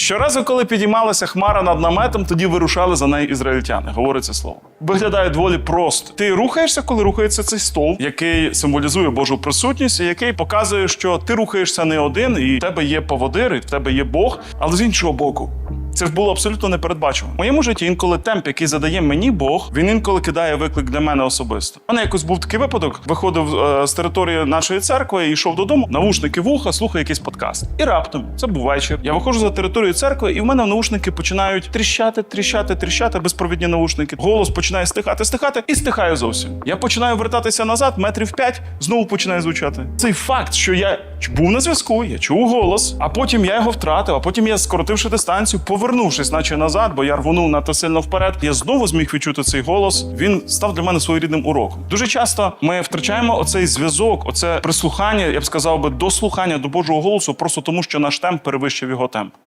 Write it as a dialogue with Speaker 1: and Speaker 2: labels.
Speaker 1: Щоразу, коли підіймалася хмара над наметом, тоді вирушали за нею ізраїльтяни. Говорить це слово. Виглядає доволі просто. Ти рухаєшся, коли рухається цей стовп, який символізує Божу присутність, і який показує, що ти рухаєшся не один, і в тебе є поводир, і в тебе є Бог, але з іншого боку. Це було абсолютно непередбачувано. В моєму житті інколи темп, який задає мені Бог, він інколи кидає виклик для мене особисто. У мене якось був такий випадок. Виходив е, з території нашої церкви і йшов додому, наушники вуха, слухаю якийсь подкаст. І раптом це був вечір. Я виходжу за територію церкви, і в мене наушники починають тріщати, тріщати, тріщати, безпровідні наушники. Голос починає стихати, стихати і стихає зовсім. Я починаю вертатися назад, метрів п'ять, знову починає звучати. Цей факт, що я був на зв'язку, я чув голос, а потім я його втратив, а потім я, скоротивши дистанцію, повернувшись, наче назад, бо я рвонув надто сильно вперед. Я знову зміг відчути цей голос. Він став для мене своєрідним уроком. Дуже часто ми втрачаємо оцей зв'язок, оце прислухання, я б сказав би, дослухання до Божого голосу, просто тому, що наш темп перевищив його темп.